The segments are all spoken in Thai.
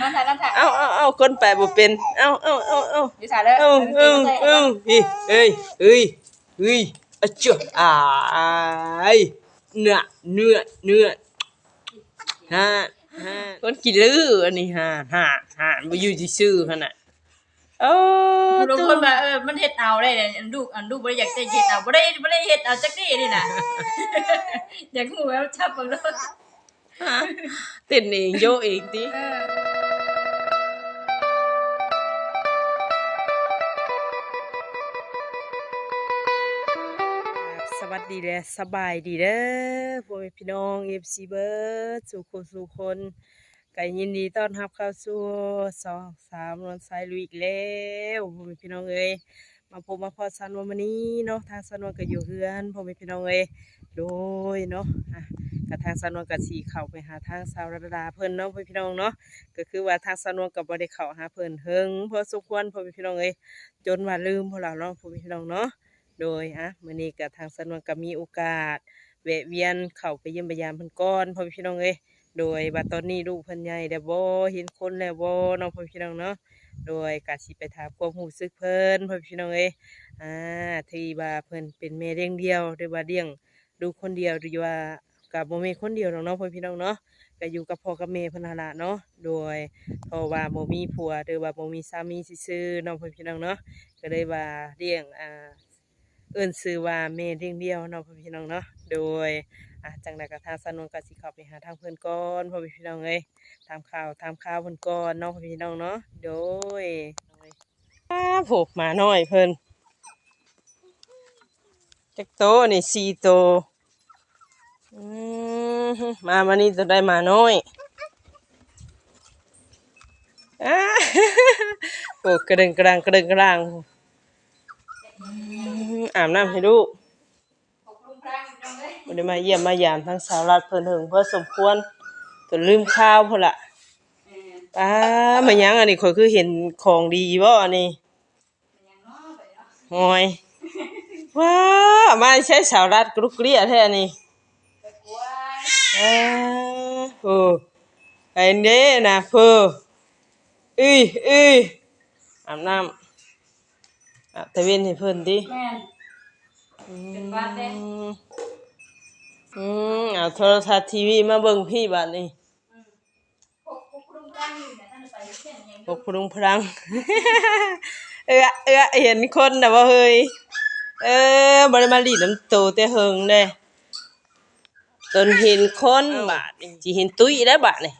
นั่นถ่ายนั่นถ่ายเอาเอาเอาคนแปลบ่เป็น เอาเอาเอาเอาอยู่ถ่ายเลยเอาเอาเอาเฮ้ยเฮ้ยเฮ้ยเฮ้ยอะจ้ะอ้ายเนื้อเนื้อเนื้อฮะฮะคนกินลืออันนี้ฮะฮะฮะบ่อยู่ซื่อๆหั่นน่ะโอ้บางตัวคนแบบเออมันเฮ็ดเอาได้เนี่ยอันดูอันดูบ่ได้อยากได้เฮ็ดเอาบ่ได้บ่ได้เฮ็ดเอาจักนี่นี่น่ะอยากฮู้ว่าชับเบิ่งเด้อฮะ เต้นเองโยเองติเออสวัสดีเด้อสบายดีเด้อพ่อแม่พี่น้อง FC เบิร์ดสู่คนสู่คนก็ยินดีต้อนรับเข้าสู่สองสามนวนสายลุยอีกแล้วพ่อแม่พี่น้องเอ้ยมาพบมาพอสันวันมื้อนี้เนาะทางสันวนก็อยู่เฮือนพ่อแม่พี่น้องเอ้ยโดยเนาะอะ กทางสนวนก็สิเข้าไปหาทางสาวรดาเพิ่นเนาะพ่อแม่พี่น้องเนาะก็คือว่าทางสนวนก็บ่ได้เข้าหาเพิ่นเฮิงพอสมควรพ่อพี่น้องเอ้ยจนว่าลืมพวกเราเนาะพอพี่น้องเนาะโดยอะมื้อนี้กับทางสนวนก็มีโอกาสแวะเวียนเข้าไปเยี่ยมพยามเพิ่นก่อนพอพี่น้องเอ้ยโดยว่าตอนนี้ลูกเพิ่นใหญ่แล้วบ่เห็นคนแล้วบ่น้องพอพี่น้องเนาะโดยก็สิไปถามความรู้สึกเพิ่นพอพี่น้องเอ้ยอ่าที่ว่าเพิ่นเป็นแม่เลี้ยงเดียวหรือว่าเลี้ยงลูคนเดียวหรือว่า กับบ่แม่นคนเดียวหรอกเนาะพ่อพี่น้องเนาะก็อยู่กับพ่อกับแม่เพิ่นนั่นล่ะเนาะโดยเพราะว่าบ่มีผัวหรือว่าบ่มีสามีซื่อน้องพ่อพี่น้องเนาะก็เลยว่าเลี้ยงอ่าเอิ้นซื้อว่าแม่เลี้ยงเดียวเนาะพ่อพี่น้องเนาะโดยอะจังใดก็ทางสนวนก็สิข้าไปหาทางเพิ่อนก่อนพ่อพี่น้องเอ้ยตามข่าวตามข่าวเพิ่นก่อนเนาะพ่อพี่น้องเนาะโดยอ้าโผกหมาน้อยเพิ่อนจักโตนี่สี่โต มามานี่จะได้มาน้อยโอ้กระเดึงกระดังกระเดึงกระดังอาบน้ำให้ลูกขอบคุณพระพี่น้มาเยี่ยมมายามทั้งสาวรัดเพิ่นเหิงเพื่อสมควรจนลืมข้าวพุ่นละป้ามาหยังอันนี้ข่อยคือเห็นของดีบ่อันนี้หอยว้ามาใช้สาวรัดกรุกเกลี้ยแท้นี่ อ้าโอ้ไอ้เด้นะเพิ่ออุ้ยอุ้ยอาบน้ำอาบตะเวนให้เพิ่นดิแม่นเป็นบ้านเด้อืมอืมเอาโทรทัศน์ทีวีมาเบิ่งพี่บัดนี้อืมพวกพวกคุณพระอยู่เนี่ยท่านไปเช่นหยังอพยู่กพรุงพลัง เออเออเห็นคนแต่ว่าเฮ้ย เออบริมาลีน้ำโตแต่เฮิงเด้ ตนเห็นคนบาดนี่สิเห็นตุ้ยได้บาดนี่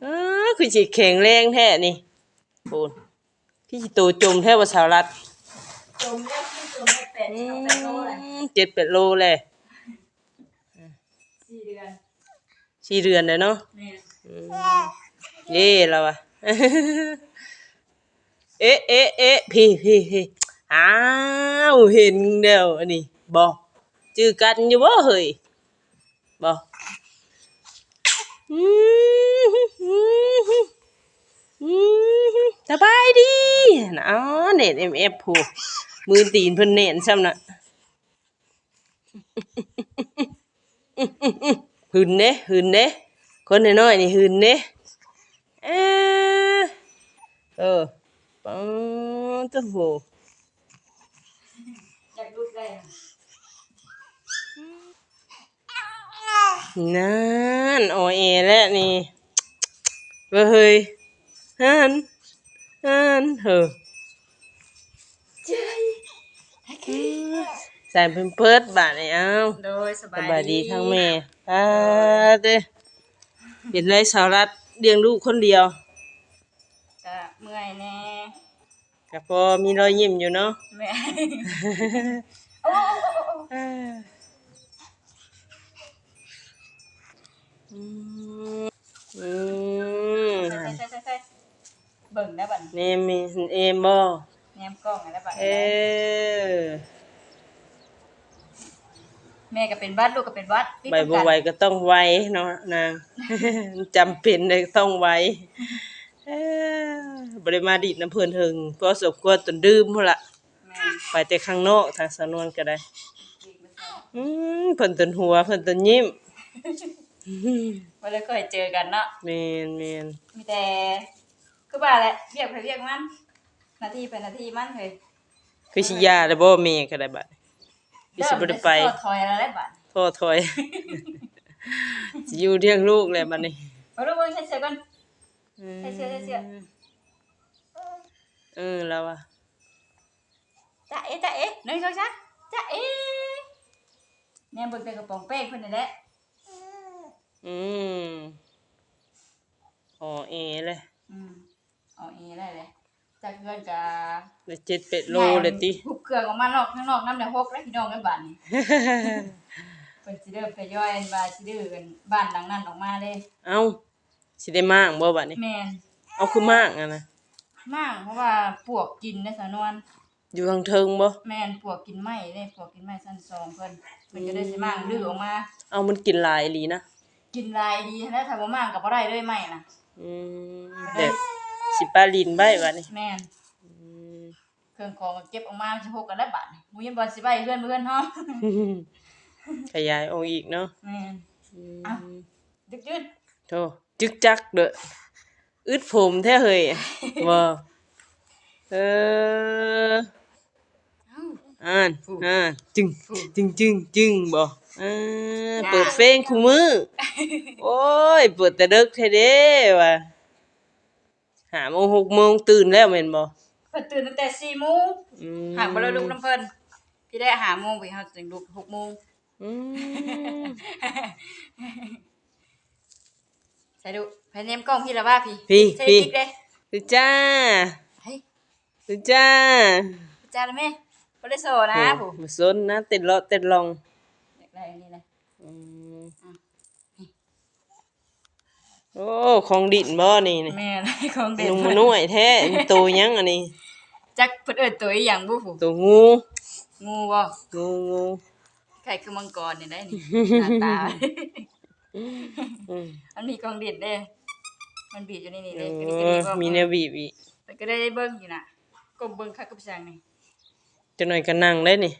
เออคือสิแข็งแรงแท้นี่โอนพี่สิโตจมแท้ว่าสาวรัดจมแล้วขึ้นจมได้แปดอืเอาแปดโลเลยมเจ็ดแปดโลเลยสี่เดือนสี่เดือนเลยเนาะแม่นอืมเย่เราอะเอ๊ะเอ๊ะเอ๊ะพี่พี่พี่อ้าวเห็นเดียวอันนี้บอกจือกันอยู่บ่เฮ้ย บอสบายดีนะอ๋อเน็ตเอ็มเอฟผูมือตีนเพิ่นเน่นซ้ำนะหืนเด้หืนเด้คนน้อยๆนี่หืนเด้เออเออปังตะโหอยากลูกได้อะ นั่นโอเอแล้วนี่เว้ยเฮ้ยฮันฮันเฮ้อใส่เพิ่มเพิดบาดนี่เอ้าโดยสสบายบายดีทั้งแม่อ่าเด้เป็นไรสาวรัดเลี้ยงลูกคนเดียวก็เมื่อยแน่ก็พอมีรอยยิ้มอยู่เนาะแม่ อ้โอ้โอ้โอ้อ่าอืมใส่ใส่ใส่ใส่เบิ่งได้บัดเนมมีเอมบ่แนมกล้องได้บัดเออแม่ก็เป็นวัดลูกก็เป็นวัดใบบัวกันไหวก็ต้องไวเนาะนางจำเป็นเลยต้องไวเอ้อบริมาดีดน้ำเพลินหึงเพราะสมควรตนดื่มพุ่นละไปแต่ข้างนอกทางสนวนก็ได้อืมเพิ่นตนหัวเพิ่นตนยิ้ม บ่ได้ค่อยเจอกันเนาะแม่นแม่นมีแต่คือว่าแหละเรียกไปเรียกมันหนาทีเป็นหนาทีมันเฮ้ยคือสิยาได้บ่แม่ก็ได้บัดคือสิบ่ได้ไปเริ่มถอยแล้วได้บัดท้อถอยสิอยู่เลี้ยงลูกแล้วบัดนี้มาดูเบิ่งใส่เสื้อก่อนใส่เสื้อใส่เสื้อเออแล้วอะจ้าเอ๊ะจ้าเอ๊ะหนึ่งสองสามจ้าเอ๊ะแม่เบิ่งแต่กระป๋องเป้งเพิ่นนี่แหละ อืมอ๋อเอเลยอืมเอาเอได้เลยจากเงินกะได้เจ็ดเป็ดโลเลยติหุบเครื่องออกมานอกข้างนอกน้ำได้หกแล้วพี่น้องกันบ้านนี่เพิ่นสิเริ่มทยอยว่าสิดื้อกันบ้านหลังนั้นออกมาเด้เอ้าสิได้มากบ่บัดนี้ แม่นเอาคือมากอะนะมากเพราะว่าปวกกินในสานวน อยู่ทางเทิงบ่แม่นปวกกินไม้เด้ปวกกินไม้สั้นซองเพิ่นเพิ่นก็ได้สิมากดื้อออกมา เอามันกินหลายอีหลีนะ กินลายดีแล้วถ้าบ่มากก็บ่ได้เลยไม้น่ะอืมเด็กสิปลาลินไว้บัดนี้แม่นอืมเครื่องของก็เก็บออกมาสิหกกันแล้วบาดนี่หมูยันบ่สิไปเพื่อนเพื่อนเฮาขยายออกอีกเนาะแม่นอืมเอ้าดึกยืนโธ่จึกจักเด้ออึดผมแท้เฮ้ยบ่เออเอ้า อ่านฟูอ่านจึง ฟู จึงจึงจึงบ่เออเปิดเพลงคู่มือ โอ้ย เปิดแต่ดึกแท้เด้ว่ะหาโมงหกโมงตื่นแล้วแม่นบ่เพิ่นตื่นตั้งแต่4:00นอืมหากบ่ได้ลุกนํเพิ่นพี่ได้5:00นไปเฮาจึงลุก6:00นอืมใส่ดูไปเนมกล้องพี่ละว่าพี่พี่ใส่พี่ติ๊กเด้คือจ้าเฮ้ยคือจ้าจ้าละแม่บ่ได้โซนะผู้มาสนนะเต้นเลาะเต้นลองอยากได้อันนี้นะอืม โอ้ของดินบ่นี่นี่แม่นของเด็ดนุ่มมันน้อยแท้มันโตยังอันนี้จักเพิ่นเอิ้นตัวอีหยังบ่ผู้ตัวงูงูบ่งูงูไข่คือมังกรนี่ได้นี่หน้าตา อืมมันมีกองดิดเด้ มันบีบอยู่ในนี่เอเด้อก็นี่ก็นี่บ่มีแนวบีบอีกแต่ก็ได้เบิ่งอยู่น่ะก็เบิ่งคักกับจังนี่จักหน่อยก็นั่งได้นี่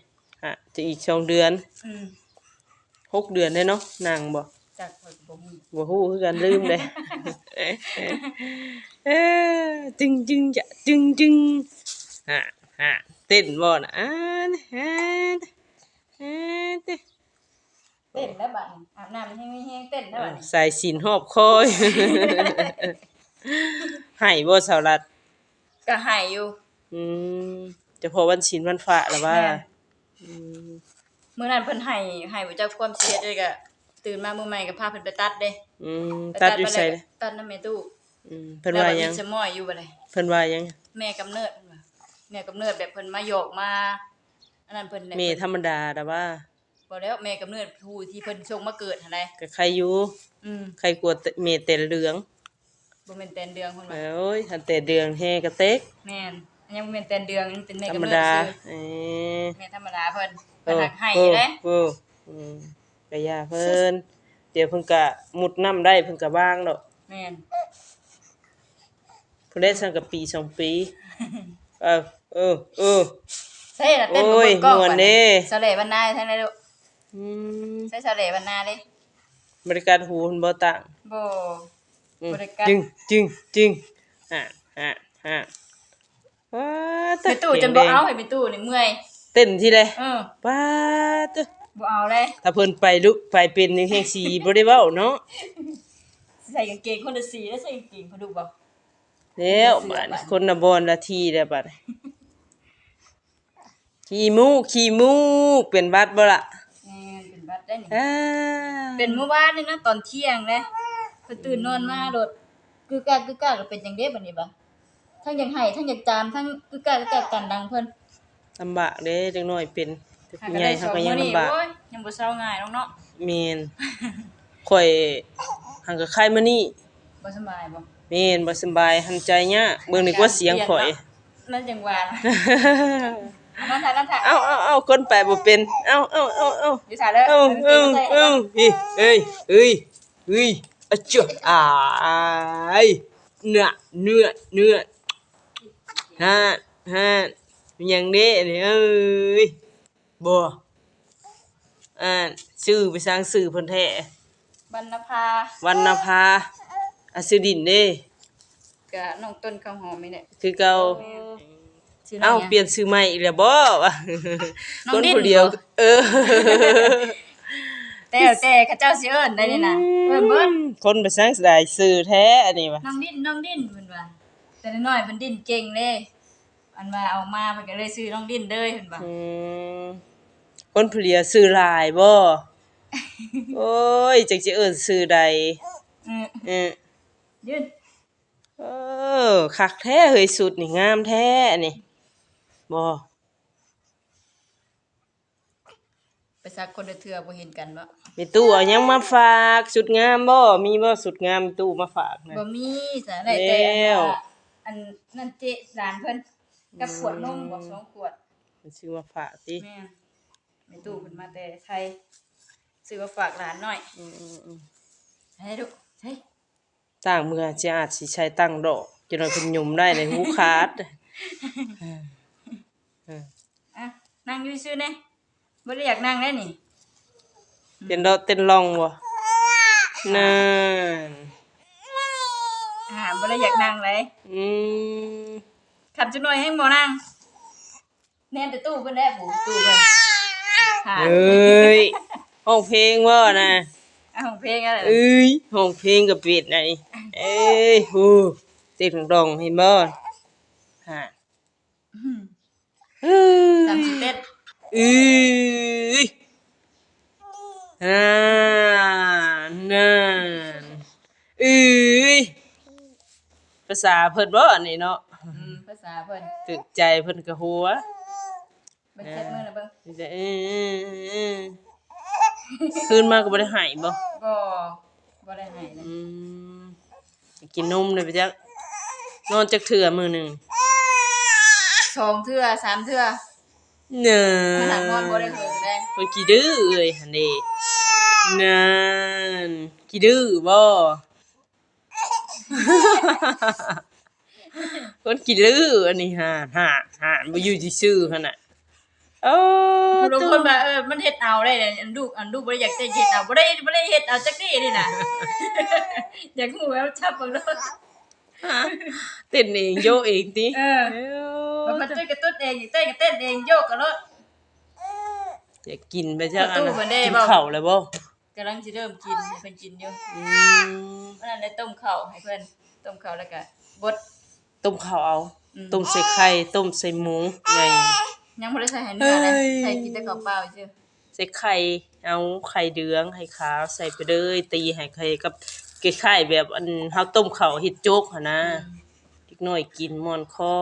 ฮะจะอีกสองเดือนอืมหกเดือนได้เนาะนั่งบ่ จากเพิ่นบ่มีบ่ฮู้คือกันลืมเลยเออจึงจึงจะจึงจึงฮะฮะเต้นบ่น่ะอ่านฮะฮะเต้นเต้นแล้วบัดนี้อาบน้ำมันแห้งๆเต้นแล้วบัดนี้สายสินหอบคอยให้บ่สาวรัดก็ให้อยู่อืมจะพอวันศีลวันพระแล้วว่าแม่นอืมมื้อนั้นเพิ่นให้ให้บ่จักความเสียด้วยก็ ตื่นมามื้อใหม่ก็พาเพิ่นไปตัดเด้อืมไปตัดอยู่ไปไสแล้วเลยก็ตัดน้ำแม่ตู้อืมเพิ่นว่าหยังแล้วบัดนี้สมอยอยู่บ่ได้เพิ่นว่าหยังแม่กำเนิดเพิ่นว่าแม่กำเนิดแบบเพิ่นมาโยกมาอันนั้นเพิ่นแหละเมธรรมดาแต่ว่าบ่แล้วแม่กำเนิดผู้ที่เพิ่นส่งมาเกิดหั่นใดก็ใครอยู่อืมใครกลัวเมเต็นเหลืองบ่แม่นแตนเดืองเพิ่นว่าโอ้ยทันแต่เดืองแฮกระเต็กแม่นอันยังบ่แม่นแตนเดืองอันเป็นแม่ธรกำรมเนิดดาซื่อเอ้ยแม่ธรรมดาเพิ่นเอเพิ่นอหักให้เออเด้เอออืม ก็อย่าเพิ่นเดี๋ยวเพิ่นก็มุดน้ำได้เพิ่นก็บ้างดอกแม่นเพิ่นได้สังกับปีสองปี เออเออเออใช่ล่ะเต้นโอ้ยบนกล้องม่วนบัดเด้สะเลบรรณาทั้งนั้นลูกอืมใช่สะเลบรรณาเด้บริการหูเพิ่นบ่ต่างบ่อืมบริการ จึงจึงจึงอะอะอะว้าไปตู้จนบ่เอาให้ไปตู้นี่เมื่อยเต้นที่ใดเออป้าด บ่เอาเลยถ้าเพิ่นไปลุไปเป็นนี่แห่งสีบ่ได้เว้าเนาะใส่กางเกงคนละสีแล้วใส่กางเกงเขาดูบ่แล้วบัดนี้คนน่ะบอนละทีแล้วบัดนี้ขี้มูกขี้มูกเป็นบัดบ่ล่ะแม่นเป็นบัดได้นี่อ่าเป็นเมื่อวานนี่นะตอนเที่ยงเลยเพิ่นตื่นนอนมาโดดกึกกากกึกกากก็เป็นจังได๋บัดนี้บ่ทั้งอยากให้ทั้งอยากจามทั้งกึกกากกึกกากกันดังเพิ่นลำบากเด้จังน้อยเป็น แต่หาผู้ก็ใหญ่ได้สเขาองก็ยัมื้งอนี่ลำบากโอ้ยยังบ่เซาง่ายน้องเนาะแม่นข่อยหังก็ไข้มานี่บ่สำบายบ่แม่นบ่สำบายหันใจยากเบิ่งนึกว่าเสียงข่อยนั่นจังหวะนะเอามาถ่ายนั่นถ่ายเอาเอาเอาคนไปบ่เป็นเอาเอาเอาเอาอยู่ถ่ายแล้วเอาเอาเอากงใส่เอาเฮ้ยเอ้ยเอ้ยเอ้ยอะจ๊ะอ้ายเนื้อเนื้อเนื้อฮะฮะมันยังเด้นี่เอ้ย บ่อ่านชื่อไปสร้างสื่อเพิ่นแท้บบรรณภาวันนภาอาซิดินเด้กับน้องต้นข้าวหอมนี่แหละคือเก่าชื่เอ้าน้งหยังเปลี่ยนชื่อใหม่อีกแล้วบ่วะน้อคงนดิ้นผู้เดียวบ่ เออ แต่แต่เขาเจ้าสิเอิ้นได้นี่นะเอิ้นเบิ่นคนไปสร้างสดายสื่อแท้อันนี้วะน้องดิ้นน้องดิ้นเพิ่นว่า แต่น้อยๆเพิ่นดิ้นเก่งเด้อันว่าเอามาเพิ่นก็เลยซื้อน้องดิ้นเด้อเพิ่นว่าอืม คนผู้เดียวสื่อหลายบ่โอ้ยจักสิเอิ้นสื่อใดเออเออยืนเออคักแท้เฮ้ยสุดนี่งามแท้อันนี้บ่ไปซักคนละเทื่อบ่เห็นกันบ่มีตู้เอาหยังมาฝากสุดงามบ่ มีบ่สุดงามมีตู้มาฝากนะบ่มีสาได้แต่อันแล้วว่าอันนั่นเจ๊หลานเพิ่นกับขวดนมบ่สองขวดมันซื้อมาฝากติแม่น แม่ตู้เพิ่นมาแต่ไทยซื้อมาฝากหลานหน่อยอืมๆให้ดูใช่ๆต่างเมืองสิอาจสิใช้ตั้งดอกจะน้อยเพิ่นยุมได้ในหูขาดอะนั่งอยู่ซื่อๆแน่บ่ได้อยากนั่งแล้วนี่เป็นดอกเต้นรองบ่นั่นอ่าบ่ได้อยากนั่งเลยอืมขับจักหน่อยให้บ่นั่งแน่นแต่ตู้เพิ่นได้ผู้ตู้เพิ่น ค่ะเอ้ยห้องเพลงบ่นะอะของเพลงอะไรเอ้ยห้องเพลงก็ปิดไหนเอ้ยฮู้เต้นรองเห็นบ่ฮะเอ้ยสามสิบเอ็ดเอ้ยอ่านั่นเอ้ยภาษาเพิ่นบ่อันนี้เนาะอืมภาษาเพิ่นตึกใจเพิ่นก็หัว เบิ่งเช็ดมือนะเบิ่งเออคืนมาก็บ่ได้ใหายบ่บ่บ่ได้ให้นะอืมกินนมเลยไปจักนอนจักเถื่อมือหนึ่งสองเทื่อสามเทื่อเน่ะมันหนังนอนบ่ได้เหิงได้คนกี่ดื้อเอ้ยหันเดนั่นกี่ดื้อบ่คนกี่ดื้ออันนี้ฮะฮะฮะบ่อยู่ซื่อๆหั่นน่ะ โอ้ผู้ลางคนว่าเออมันเฮ็ดเอาได้เนี่ยอันลูกอันลูกบ่ได้อยากได้เฮ็ดเอาบ่ได้บ่ได้เฮ็ดเอาจักนี่นี่น่ะอยากฮู้ว่าชับเบิ่งเด้อเต้นเองโยกเองติเออเอ้มันมันเต้นกับตุ้นเองอยากเต้นกับเต้นเองโยกกันรถอยากกินไปจักอันประตูน่ะมันได้กินบ่ข้าวแล้วบ่กำลังสิเริ่มกินให้เพิ่นกินอยู่อืมเพราะนั้นได้ต้มข้าวให้เพิ่นต้มข้าวแล้วก็บดต้มข้าวเอาอืมต้มใส่ไข่ต้มใส่หมูไง ยังบ่ได้ใส่ให้เนื้อเลยเฮ้ย ใส่กินแต่ข้าวเปล่าซื่อใส่ไข่ เอาไข่เดืองไข่ขาวใส่ไปเลยตีให้ไข่กับคล้ายๆแบบอันเฮาต้มข้าวเฮ็ดโจ๊กหั่นนะเล็กน้อยกินม่อนคอ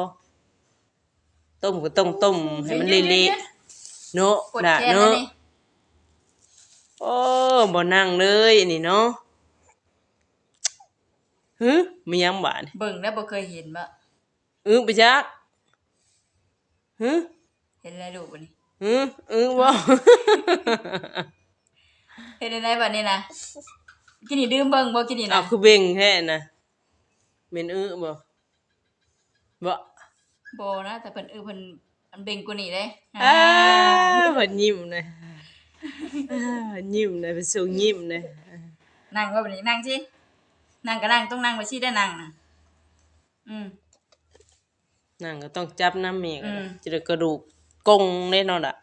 ต้มก็ต้องต้มให้มันเละๆเนาะปวดน่ะแขนแล้วเนาะนี่โอ้บ่นั่งเลยอันนี่เนาะหึมีหยังบาด เบิ่งแล้วบ่เคยเห็นบ่อื้อไปจักหึ เห็นอะไรลูกบ่นี่หึอื้อบ่เห็นอะไรบัดนี้นะกินนี่ดื่มเบิ่งบ่กินนี่อ้านะวคือเบ่งแท้น่ะแม่นอื้อบ่บ่บ่นะแต่เพิ่นเออเพิ่นอันเบ่งกว่านี้เด้อ่าเพิ่นยิ้มเลยอ่ายิ้มเลยเป็นสูงยิ้มเลยนั่งว่าบัดนี้นั่งสินั่งก็นั่งต้องนั่งไว้สิได้นั่งน่ะอืมนั่งก็ต้องจับน้ำเมฆอืมจะได้กระดูก กงแน่นอนอะ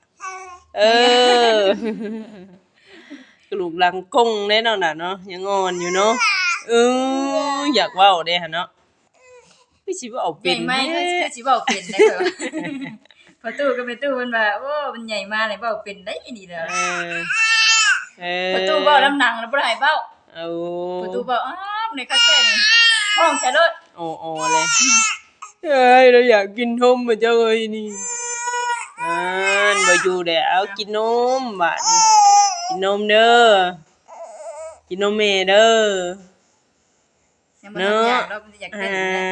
เออกระดูกหลังกงแน่นอนอะเนาะยังงอนอยู่เนาะเอออยากเว้าเด้หั่นเนาะพี่สิเว้าใหเป็ญ่นไหมแท้คือคือสิเว้าเป็นได้เพิ่นว่าพอตู้ก็ไปตู้เพิ่นว่าโอ้มันใหญ่มาเลยเว้าเป็นได้อีนี่แหล้เออเออพอตู้เว้าลำหนังแล้วบ่ได้ให้เว้าเอาพอตู้เว้าอ้าวในคาเฟ่นี่ห้องใช้รถโอ้โอ้เลยเอ้ยเราอยากกินนมมาเจ้าเอ้ยนี่ อ่านบ่อยู่เด้อเอากินนมบาดนี้กินนมเด้อกินนมแม่เด้อยังบ่ทันอยากเรามันอยากอ่าเต้นนะ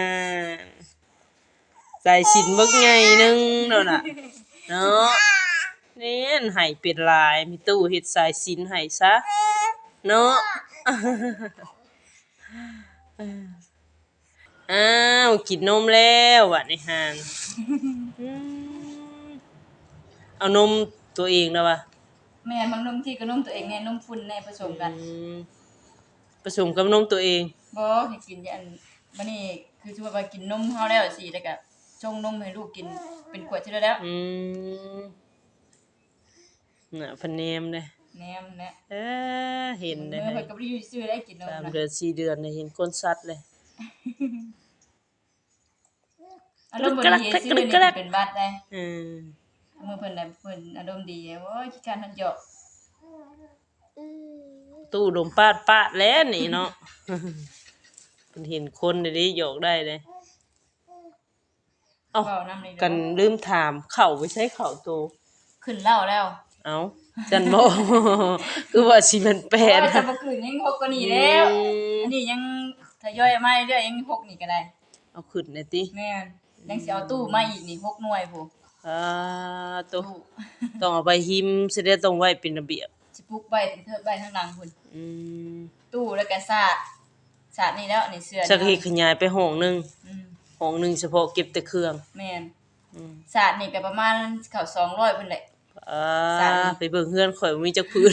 ใส่สินเบิกไงนึงเนาะน่ะเนาะนี่นให้เป็นลายมีตู้เฮ็ดสายสินให้ซะเนาะอ้าวกินนมแล้วบัดนี้ห่านอืม เอานมตัวเองแล้ววะแม่บางนมที่ก็นมตัวเองแน่นมฝุ่นแน่ผสมกันอืมผสมกับนมตัวเอง บ่ให้กินอันบัดนี้คือสมมุติว่ากินนมเฮาแล้วสิแล้วก็ชงนมให้ลูกกินเป็นขวดที่แล้วอืมน่ะเพันเนมเลยแหนมนะเออเห็นเมื่ได้อเพิ่นก็บ่ได้อยู่ซื้อได้กินนมสามนะเดือนสี่เดือนเนี่ยเห็นคนสัตว์เลย อารมณ์บ่ดีซื้อนี่เป็นบัดได้เออเมื่อเพิ่นน่ะเพิ่นอารมณ์ดีโอ้ยขี้การทันหยอกตู้ดมปาดปาดแล้วนี่เนาะ มันเห็นคนเดี๋ยวนี้หยอกได้เลย เอ้า เว้านำนี่กันลืมถามเข่าไปใช้เข่าโต ขึ้นเหล้าแล้วเอ้าจันบอกคือว่าสิมันแปดโอ้ยแต่บ่คืนยังหกกว่านี้แล้วอันนี้ยังทยอยมาเรื่อยๆยังหกนี่ก็ได้เอาขึ้นหน่อยติแม่นยังสิเอาตู้มาอีกนี่หกหน่วยพู้ อ่าตัวต้องเอาไปหิมสิได้ต้องไว้เป็นระเบียบสิปลุกไว้ถึงเทิดไว้ข้างหลังพุ่นอืมตู้แล้วก็สาดสาดนี่แล้วอันนี้เสื้อสักทีขยายไปห้องหนึงอืมห้องหนึงเฉพาะเก็บแต่เครื่องแม่นอืมสาดนี่ก็ประมาณเข้า200พุ่นแหละ อ่าสาดอีกไปเบิ่งเฮือนข่อยบ่มีจักพื้น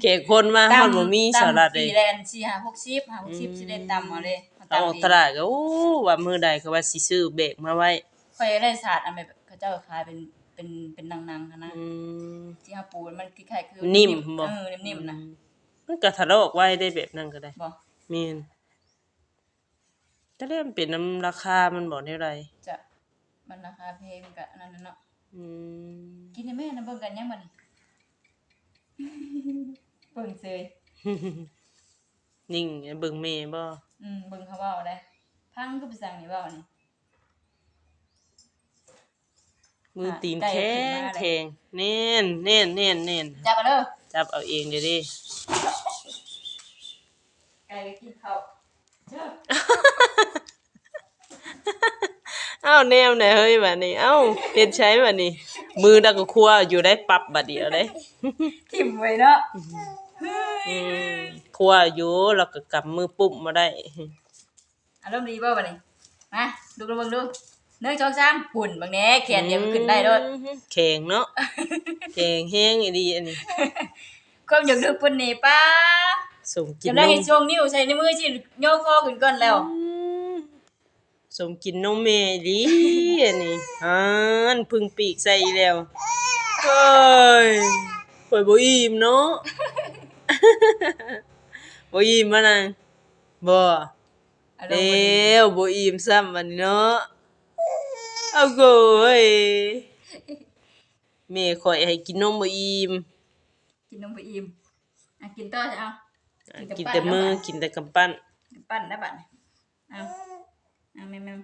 แขกคนมาฮอดบ่มีสาระเลปียแลน4 5 60 5 60สิได้ตำเอาเลยเอาออกตลาดก็โอ้ว่ามื้อใดก็ว่าสิซื้อเบรกมาไว้ ค่อยได้สาดอันแบบเขาเจ้าขายเป็นเป็นเป็นนังๆหั้นนะอืมที่เฮาปูมันคล้ายๆคือนิ่มบ่เออนิ่มๆนะมันก็ทะลอกไว้ได้แบบนั้นก็ได้บ่แม่นแต่แล้วมันเป็นน้ำราคามันบ่เท่าใดจะมันราคาแพงก็อันนั้นน่ะเนาะอืม กินได้แม่นะเบิ่งกันยังบัดนี้เบิ่งเซยนิ่งเบิ่งแม่บ่อืมเบิ่งเขาเว้าได้พังก็ไปสั่งนี่เว้านี่ มือตีนใกล้แข็จะถึงงมาแล้วแข็งแน่นแน่นแน่นแน่นจับเอาเด้อจับเอาเองเด้อเดิไก่ไปกินข้าวเจ้าอ้าวแนวไหนเฮ้ยบัดนี้เอ้าเฮ็ดใช้บัดนี้ มือดักก็ครัวอยู่ได้ปรับบัดเดียวเด้ทิ่มไว้เนาะอืมครัวอยู่แล้วก็กำมือปุ๊บมาได้อารมณ์ดีบ่บัดนี้มาดูดูเบิ่งดู 1 2 3หุ่นบางแหน่แขนเดียวก็ขึ้นได้โดดแข็งเนาะแข็งแห้งอีดีอันนี้ความอยากดึกเพิ่นนี่ป้าสมกินจำนได้มให้ช่วงนิ้วใส่ในมือสิโยกคอขึ้นก่อนแล้วอืมสมกินนมแม่ดีอันนี้ฮันพึ่งปีกใส่อีแล้วเอ้ยข่อยบ่อิ่มเนาะบ่อิ่มมานั่งบ่อารมเด้ณ์บ่ดีวบ่อิ่มซ้ำมันเนาะ เอาโกยแม่ข่อยให้กินนมบ่อิ่มกินนมไปอิ่มอะกินต่อจะเอา อะกิกินนกับแต่มือ ปั้นแล้วอะกินแต่กำปั้น ปั้นนะบัดนี้เอาเอาแม่แม่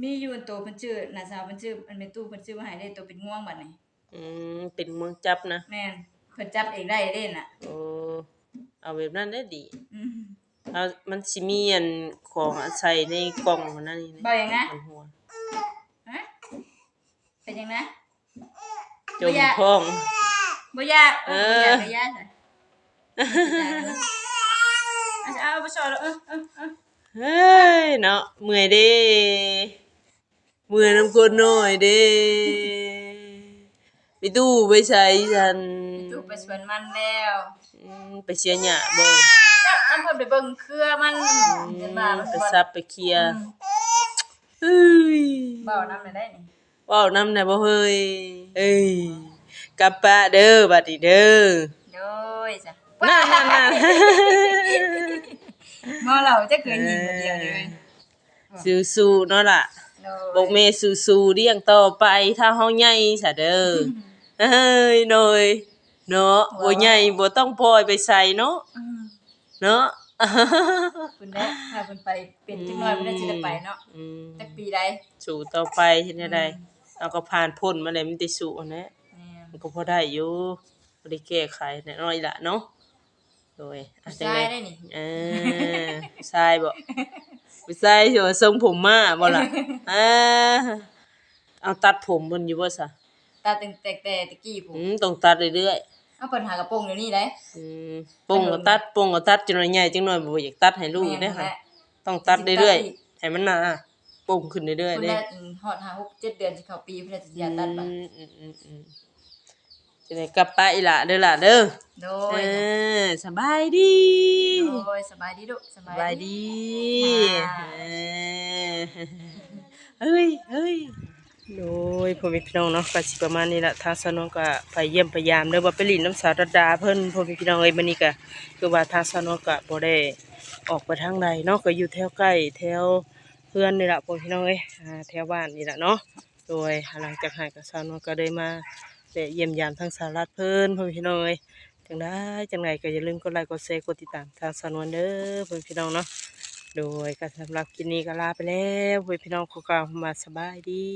มีอยู่อันโตเพิ่นชื่อน้าสาวเพิ่นชื่ออันเป็นตู้เพิ่นชื่อว่าให้ได้ตัวเป็นง่วงบัดนี้อืม เป็นเมืองจับนะ แม่นเพิ่นจับเองได้เด้น่ะโอ้ เอาแบบนั้นได้ดี อืม เอามันสิมีอันของอะใส่ในกล่องมันนั่นนี่บ่อย่างนะอันหัวฮะเป็นยังนะจมท้อง บ่ยากเออเออบ่ยากบ่ยากจ้ะเอาเอาไปสอนแล้วเออเออเออเฮ้ยเนาะเมื่อยเด้เมื่อยน้ำคนน้อยเด้ไปตู้ไปใส่ฉันตู้ ไปสวนมันแล้วอืมไปเสียหญ้าบ่จ้ะอันเพิ่นไปเบิ่งเครือมันเห็นบ่มันไปบ่ซับไปเคลียร์อืมเฮ้ยเบานำได้ได้นี่เว้าวนำได้บ่เฮ้ยเอ้ยกลับปะเด้อบัดนี้เด้อโดยจ้ะนั่นๆเมาเหล้าจะเกินยิงคนเดียวเลยๆสู้ๆเนาะล่ะโดยบอกแม่สู้ๆเลี้ยงต่อไปถ้าเฮาใหญ่ซะเด้อเอ้ยหน่อย เนาะบ่ใหญ่บ่ต้องปล่อยไปใส่เนาะอืมเนาะคุณได้ถ้าคุณไปเป็นจังน้อยมันได้สิได้ไปเนาะอืมจักปีใดสู้ต่อไปเฮ็ดได้เอาก็ผ่านพ้นมาแล้วมันได้สู้อันนี้แม่นมันก็พอได้อยู่บ่ได้แก้ไขแน่น้อยล่ะเนาะโดยอะผู้จังชายได๋ได้นี่เออผู้ชายบ่ผู้ชายสิว่าทรงผมมาบ่ล่ะเออเอาตัดผมเพิ่นอยู่บ่ซะตาตึงแต่แต่ตะกี้ผมอืมต้องตัดเรื่อยๆ เอาปัญหากระโปรงเดี๋ยวนี้ได้อืมปงก็ตัดปงก็ตัดจนว่าใหญ่จังหน่อยบ่อยากตัดให้ลูกได้อค่ะ ต้องตัดเรื่อยๆให้มันหนาปงขึ้นเรื่อยคุณๆเด้ ได้ฮอด5 6 7เดือนสิเข้าปีเพิ่นจะสิยาตัดบัดอืมอืมอืมอืมจะได้กลับไปอีหล่ะเด้อล่ะเด้อโดเอยอสบายดีโดยสบายดีดุสสบายบายดี ดีค่ะเออเฮ้ยเฮ้ย โดยพ่อแม่พี่น้องเนาะก็สิประมาณนี้ละทางสนองก็ไปเยี่ยมพยายามเด้อว่าไปหลินน้ำสาวดาดาเพิ่นพ่อแม่พี่น้องเอ้ยมื้อนี้ก็คือว่าทางสนองก็บ่ได้ออกไปทางใดเนาะก็อยู่แถวใกล้แถวเพื่อนนี่ละพ่อแม่พี่น้องเอ้ยอ่าแถวบ้านนี่ละเนาะโดยหลังจากหายกับสาวนวลก็ได้มาแวะเยี่ยมยามทางสารัฐเพิ่นพ่อแม่พี่น้องเอ้ยจังได้จังไดก็อย่าลืมกดไลค์กดแชร์กดติดตามทางสาวนวลเด้อพ่อแม่พี่น้องเนาะ โดยก็สำหรับกินนี้ก็ลาไปแล้วเว้ยพี่น้องขอกล่าวมาสบายดี